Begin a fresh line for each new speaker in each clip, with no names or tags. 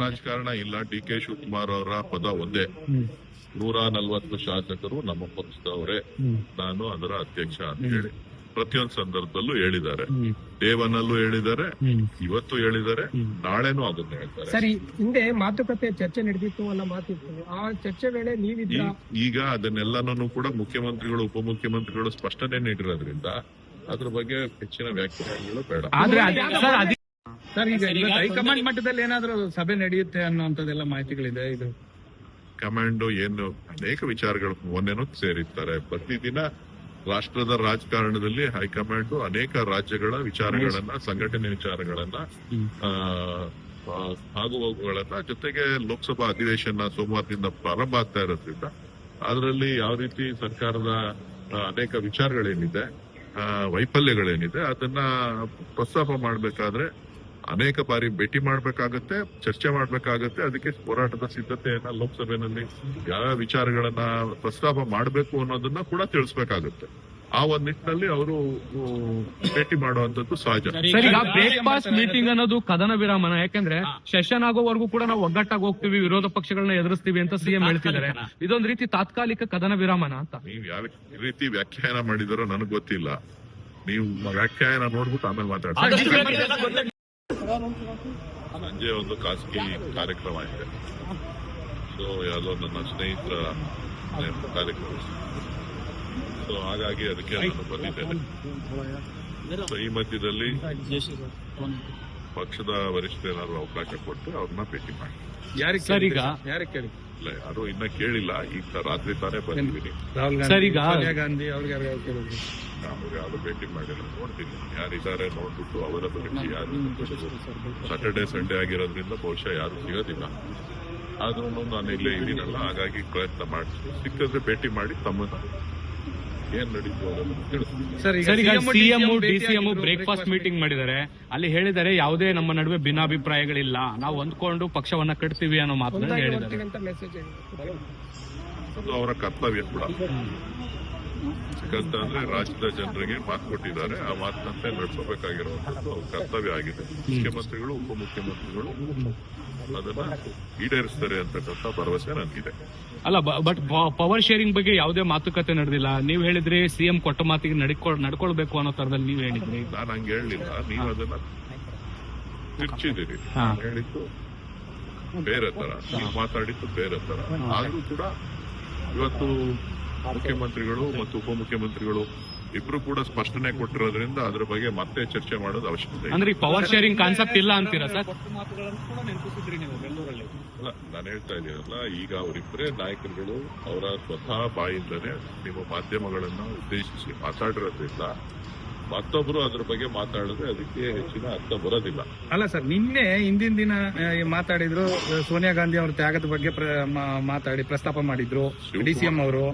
ರಾಜಕಾರಣ ಇಲ್ಲ. D K Shivakumar ಅವರ ಪದ ಒಂದೇ. ನೂರ ನಲ್ವತ್ತು ಶಾಸಕರು ನಮ್ಮ ಪಕ್ಷದವರೇ. ನಾನು ಅದರ ಅಧ್ಯಕ್ಷ ಅಂತ ಹೇಳಿ ಪ್ರತಿಯೊಂದು ಸಂದರ್ಭದಲ್ಲೂ ಹೇಳಿದ್ದಾರೆ. ದೇವನಲ್ಲೂ ಹೇಳಿದ್ದಾರೆ. ಇವತ್ತು ಹೇಳಿದ್ದಾರೆ. ನಾಳೆನೂ ಅದನ್ನ ಹೇಳ್ತಾರೆ.
ಸರಿ ಹಿಂದೆ ಮಾತುಕತೆ ಚರ್ಚೆ ನಡೆದಿತ್ತು ಅನ್ನೋ ಮಾತಿತ್ತು ಆ ಚರ್ಚೆ ವೇಳೆ
ನೀವಿದ್ದ ಈಗ ಅದನ್ನೆಲ್ಲನೂ ಕೂಡ ಮುಖ್ಯಮಂತ್ರಿಗಳು ಉಪಮುಖ್ಯಮಂತ್ರಿಗಳು ಸ್ಪಷ್ಟನೆ ನೀಡಿರೋದ್ರಿಂದ ಅದ್ರ ಬಗ್ಗೆ ಹೆಚ್ಚಿನ ವ್ಯಾಖ್ಯಾನಗಳು ಬೇಡ.
ಆದ್ರೆ ಅದೇ- ಸರ್ ಈಗ ಇವತ್ತು ಹೈಕಮಾಂಡ್ ಮಟ್ಟದಲ್ಲಿ ಏನಾದ್ರೂ ಸಭೆ ನಡೆಯುತ್ತೆ ಅನ್ನುವಂಥದ್ದೆಲ್ಲ ಮಾಹಿತಿಗಳಿದೆ ಇದು?
ಕಮಾಂಡೋ ಏನು ಅನೇಕ ವಿಚಾರಗಳು ಮೊನ್ನೆನೂ ಸೇರಿರ್ತಾರೆ. ಪ್ರತಿದಿನ ರಾಷ್ಟ್ರದ ರಾಜಕಾರಣದಲ್ಲಿ ಹೈಕಮಾಂಡ್ ಅನೇಕ ರಾಜ್ಯಗಳ ವಿಚಾರಗಳನ್ನ ಸಂಘಟನೆ ವಿಚಾರಗಳನ್ನ ಆ, ಆ, ಆಗುಹೋಗುಗಳನ್ನ ಜೊತೆಗೆ ಲೋಕಸಭಾ ಅಧಿವೇಶನ ಸೋಮವಾರದಿಂದ ಪ್ರಾರಂಭ ಆಗ್ತಾ ಇರೋದ್ರಿಂದ ಅದರಲ್ಲಿ ಯಾವ ರೀತಿ ಸರ್ಕಾರದ ಆ, ಅನೇಕ ವಿಚಾರಗಳೇನಿದೆ ಆ, ವೈಫಲ್ಯಗಳೇನಿದೆ ಅದನ್ನ ಪ್ರಸ್ತಾಪ ಮಾಡಬೇಕಾದ್ರೆ ಅನೇಕ ಬಾರಿ ಭೇಟಿ ಮಾಡ್ಬೇಕಾಗತ್ತೆ ಚರ್ಚೆ ಮಾಡ್ಬೇಕಾಗತ್ತೆ. ಅದಕ್ಕೆ ಹೋರಾಟದ ಸಿದ್ಧತೆಯನ್ನ ಲೋಕಸಭೆಯಲ್ಲಿ ಯಾವ ವಿಚಾರಗಳನ್ನ ಪ್ರಸ್ತಾಪ ಮಾಡಬೇಕು ಅನ್ನೋದನ್ನ ಕೂಡ ತಿಳಿಸ್ಬೇಕಾಗತ್ತೆ. ಆ ಒಂದ್ ನಿಟ್ಟಿನಲ್ಲಿ ಅವರು ಭೇಟಿ ಮಾಡುವಂತದ್ದು ಸಹಜ.
ಸರ್ ಈಗ ಬ್ರೇಕ್ಫಾಸ್ಟ್ ಮೀಟಿಂಗ್ ಅನ್ನೋದು ಕದನ ವಿರಾಮನ. ಯಾಕಂದ್ರೆ ಸೆಷನ್ ಆಗೋವರೆಗೂ ಕೂಡ ನಾವು ಒಗ್ಗಟ್ಟಾಗಿ ಹೋಗ್ತೀವಿ ವಿರೋಧ ಪಕ್ಷಗಳನ್ನ ಎದುರಿಸ್ತೀವಿ ಅಂತ ಸಿಎಂ ಹೇಳ್ತಿದ್ದಾರೆ. ಇದೊಂದು ರೀತಿ ತಾತ್ಕಾಲಿಕ ಕದನ ವಿರಾಮನ ಅಂತ.
ನೀವು ಯಾವ ರೀತಿ ವ್ಯಾಖ್ಯಾನ ಮಾಡಿದಾರೋ ನನಗೆ ಗೊತ್ತಿಲ್ಲ. ನೀವು ವ್ಯಾಖ್ಯಾನ ನೋಡ್ಬಿಟ್ಟು ಆಮೇಲೆ ಮಾತಾಡ್ತೀನಿ. ಸಂಜೆ ಒಂದು ಖಾಸಗಿ ಕಾರ್ಯಕ್ರಮ ಇದೆ. ಸೊ ಯಾವುದೋ ನನ್ನ ಸ್ನೇಹಿತರ ಕಾರ್ಯಕ್ರಮ. ಸೊ ಹಾಗಾಗಿ ಅದಕ್ಕೆ ನಾನು ಬಂದಿದ್ದೇನೆ. ಸೊ ಈ ಮಧ್ಯದಲ್ಲಿ ಪಕ್ಷದ ವರಿಷ್ಠ ಏನಾದ್ರು ಅವಕಾಶ ಕೊಟ್ಟು ಅವ್ರನ್ನ ಭೇಟಿ ಮಾಡಿ.
ಯಾರಿಗೆ ಸರ್ ಈಗ ಯಾರಿಗೆ ಕೇಳಿ?
ಇಲ್ಲ ಅದು ಇನ್ನ ಕೇಳಿಲ್ಲ. ಈಗ ರಾತ್ರಿ ತಾನೇ ಬಂದಿದ್ದೀನಿ.
ಸರ್ ಈಗ ಸೋನಿಯಾ ಗಾಂಧಿ ಅವ್ರಿಗೆ ಯಾರು ಕೇಳಿದ್ರು
ನಾವು ಯಾರು ಭೇಟಿ ಮಾಡಿಲ್ಲ ನೋಡ್ತೀನಿ. ಯಾರಿದ್ದಾರೆ ನೋಡ್ಬಿಟ್ಟು ಅವರ ಬಗ್ಗೆ ಯಾರು ಸಾಟರ್ಡೆ ಸಂಡೇ ಆಗಿರೋದ್ರಿಂದ ಬಹುಶಃ ಯಾರು ಸಿಗೋದಿಲ್ಲ. ಆದ್ರೂ ನಾನು ಇಲ್ಲೇ ಇದ್ದೀನಲ್ಲ ಹಾಗಾಗಿ ಪ್ರಯತ್ನ ಮಾಡ್ತೀನಿ ಸಿಕ್ಕಿದ್ರೆ ಭೇಟಿ ಮಾಡಿ ತಮ್ಮನ್ನ ಏನ್ ನಡೀತು ಅದನ್ನು ತಿಳಿಸ್ತೀನಿ.
ಸರ್ ಈಗ ಸಿಎಂ ಡಿಸಿಎಂ ಬ್ರೇಕ್ಫಾಸ್ಟ್ ಮೀಟಿಂಗ್ ಮಾಡಿದ್ದಾರೆ. ಅಲ್ಲಿ ಹೇಳಿದ್ದಾರೆ ಯಾವುದೇ ನಮ್ಮ ನಡುವೆ ಭಿನ್ನಾಭಿಪ್ರಾಯಗಳಿಲ್ಲ. ನಾವು ಹೊಂದ್ಕೊಂಡು ಪಕ್ಷವನ್ನ ಕಟ್ತೀವಿ ಅನ್ನೋ ಮಾತನ್ನ ಹೇಳಿದ್ದಾರೆ.
ಅಂತ ಮೆಸೇಜ್
ಅದು ಅವರ ಕರ್ತವ್ಯ ಕೂಡ. ಯಾಕಂತಂದ್ರೆ ರಾಜ್ಯದ ಜನರಿಗೆ ಮಾತು ಕೊಟ್ಟಿದ್ದಾರೆ. ಆ ಮಾತಿನಂತೆ ನಡೆಸಬೇಕಾಗಿರುವಂತದ್ದು ಕರ್ತವ್ಯ ಆಗಿದೆ. ಮುಖ್ಯಮಂತ್ರಿಗಳು ಉಪಮುಖ್ಯಮಂತ್ರಿಗಳು ಅದನ್ನ ಈಡೇರಿಸ್ತಾರೆ ಅಂತಕ್ಕಂಥ ಭರವಸೆ ನನಗಿದೆ.
ಅಲ್ಲ ಬಟ್ ಪವರ್ ಶೇರಿಂಗ್ ಬಗ್ಗೆ ಯಾವುದೇ ಮಾತುಕತೆ ನಡೆದಿಲ್ಲ. ನೀವು ಹೇಳಿದ್ರಿ ಸಿಎಂ ಕೊಟ್ಟ ಮಾತಿಗೆ ನಡ್ಕೊಳ್ ನಡ್ಕೊಳ್ಬೇಕು ಅನ್ನೋ ತರದಲ್ಲಿ ನೀವು ಹೇಳಿದ್ರಿ.
ನಾನು ಹಂಗೆ ಹೇಳಲಿಲ್ಲ ನೀವು ಅದನ್ನ ತಿರ್ಚಿದಿರಿ ನಾನು ಹೇಳಿದ್ದು ಬೇರೆ ತರ ನೀವು ಮಾತಾಡಿದ್ದು ಬೇರೆ ತರ ಆದ್ರೂ ಕೂಡ ಇವತ್ತು ಮುಖ್ಯಮಂತ್ರಿಗಳು ಮತ್ತು ಉಪಮುಖ್ಯಮಂತ್ರಿಗಳು ಇಬ್ರು ಕೂಡ ಸ್ಪಷ್ಟನೆ ಕೊಟ್ಟಿರೋದ್ರಿಂದ ಅದ್ರ ಬಗ್ಗೆ ಮತ್ತೆ ಚರ್ಚೆ ಮಾಡೋದು ಅವಶ್ಯಕತೆ.
ಅಂದ್ರೆ ಪವರ್ ಶೇರಿಂಗ್ ಕಾನ್ಸೆಪ್ಟ್ ಇಲ್ಲ ಅಂತೀರಾ ಸರ್
ಅಲ್ಲ ನಾನು ಹೇಳ್ತಾ ಇದ್ದೀನಲ್ಲ ಈಗ ಅವರಿಬ್ಬರೇ ನಾಯಕರುಗಳು ಅವರ ಸ್ವತಃ ಬಾಯಿಂದಲೇ ನಿಮ್ಮ ಮಾಧ್ಯಮಗಳನ್ನು ಉದ್ದೇಶಿಸಿ ಮಾತಾಡಿರೋದ್ರಿಂದ ಮತ್ತೊಬ್ರು ಅದ್ರ ಬಗ್ಗೆ ಮಾತಾಡಿದ್ರೆ ಅದಕ್ಕೆ ಹೆಚ್ಚಿನ ಅರ್ಥ ಬರೋದಿಲ್ಲ.
ಅಲ್ಲ ಸರ್ ನಿನ್ನೆ ಹಿಂದಿನ ದಿನ ಮಾತಾಡಿದ್ರು ಸೋನಿಯಾ ಗಾಂಧಿ ಅವರ ತ್ಯಾಗದ ಬಗ್ಗೆ ಮಾತಾಡಿ ಪ್ರಸ್ತಾಪ ಮಾಡಿದ್ರು ಡಿ ಸಿ ಎಂ ಅವರು.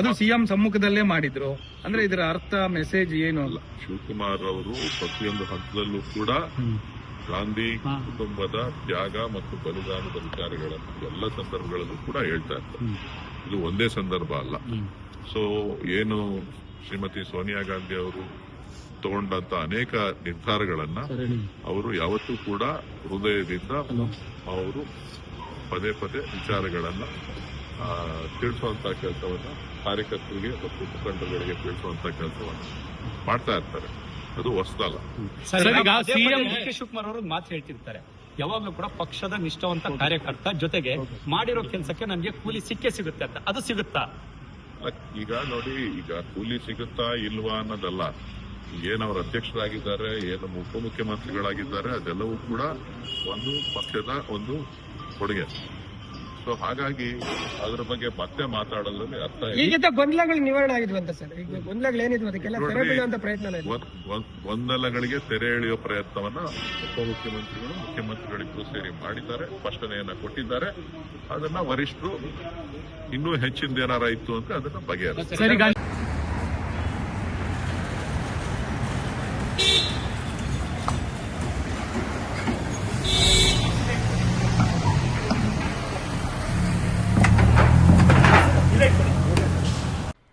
ಅದು ಸಿಎಂ ಸಮ್ಮುಖದಲ್ಲೇ ಮಾಡಿದ್ರು. ಅಂದ್ರೆ ಇದರ ಅರ್ಥ ಮೆಸೇಜ್ ಏನು ಅಲ್ಲ.
ಶಿವಕುಮಾರ್ ಅವರು ಪ್ರತಿಯೊಂದು ಹಂತದಲ್ಲೂ ಕೂಡ ಗಾಂಧಿ ಕುಟುಂಬದ ತ್ಯಾಗ ಮತ್ತು ಬಲಿದಾನದ ವಿಚಾರಗಳನ್ನು ಎಲ್ಲ ಸಂದರ್ಭಗಳಲ್ಲೂ ಕೂಡ ಹೇಳ್ತಾ ಇರ್ತಾರೆ. ಇದು ಒಂದೇ ಸಂದರ್ಭ ಅಲ್ಲ. ಸೊ ಏನು ಶ್ರೀಮತಿ ಸೋನಿಯಾ ಗಾಂಧಿ ಅವರು ತಗೊಂಡಂತ ಅನೇಕ ನಿರ್ಧಾರಗಳನ್ನ ಅವರು ಯಾವತ್ತೂ ಕೂಡ ಹೃದಯದಿಂದ ಅವರು ಪದೇ ಪದೇ ವಿಚಾರಗಳನ್ನ ಆ, ತಿಳಿಸುವಂತ ಕೆಲಸವನ್ನ ಕಾರ್ಯಕರ್ತರಿಗೆ ಮತ್ತು ಮುಖಂಡರುಗಳಿಗೆ ತಿಳಿಸುವಂತ ಕೆಲಸವನ್ನ ಮಾಡ್ತಾ ಇರ್ತಾರೆ. ಅದು ಹೊಸದಲ್ಲ.
ಸರ್ ಈಗ ಸಿಎಂ
ಡಿ ಶಿವಕುಮಾರ್ ಅವರು ಮಾತು ಹೇಳ್ತಿರ್ತಾರೆ. ಯಾವಾಗ್ಲೂ ಕೂಡ ಪಕ್ಷದ ನಿಷ್ಠಾವಂತ ಕಾರ್ಯಕರ್ತ ಜೊತೆಗೆ ಮಾಡಿರೋ ಕೆಲಸಕ್ಕೆ ನನಗೆ ಕೂಲಿ ಸಿಕ್ಕೇ ಸಿಗುತ್ತೆ ಅಂತ. ಅದು ಸಿಗುತ್ತಾ?
ಈಗ ನೋಡಿ ಈಗ ಕೂಲಿ ಸಿಗುತ್ತಾ ಇಲ್ವಾ ಅನ್ನೋದಲ್ಲ. ಏನ್ ಅವ್ರ ಅಧ್ಯಕ್ಷರಾಗಿದ್ದಾರೆ ಏನು ಉಪಮುಖ್ಯಮಂತ್ರಿಗಳಾಗಿದ್ದಾರೆ ಅದೆಲ್ಲವೂ ಕೂಡ ಒಂದು ಪಕ್ಷದ ಒಂದು ಕೊಡುಗೆ. ಸೊ ಹಾಗಾಗಿ ಅದ್ರ ಬಗ್ಗೆ ಮತ್ತೆ ಮಾತಾಡಲು ಅರ್ಥ
ಈಗಿದ್ದ ಗೊಂದಲಗಳು ನಿವಾರಣೆ ಆಗಿದ್ವಂತ ಅಂತ ಸರ್. ಈಗ ಗೊಂದಲಗಳು ಏನಿದ್ವು ಅದಕ್ಕೆಲ್ಲ ತೆರೆ
ನೋಡ್ರಿ,
ಬೀಳುವಂತ ಪ್ರಯತ್ನ ಇದೆ
ಒಂದ್- ಒಂದ್- ಗೊಂದಲಗಳಿಗೆ ತೆರೆ ಎಳೆಯುವ ಪ್ರಯತ್ನವನ್ನ ಉಪಮುಖ್ಯಮಂತ್ರಿಗಳು ಮುಖ್ಯಮಂತ್ರಿಗಳಿಗೂ ಸೇರಿ ಮಾಡಿದ್ದಾರೆ ಸ್ಪಷ್ಟನೆಯನ್ನ ಕೊಟ್ಟಿದ್ದಾರೆ. ಅದನ್ನ ವರಿಷ್ಠರು ಇನ್ನೂ ಹೆಚ್ಚಿನ ಏನಾರ ಇತ್ತು ಅಂತ ಅದನ್ನ ಬಗೆಹರಿಸ್ತಾರೆ
ಸರ್ ಈಗ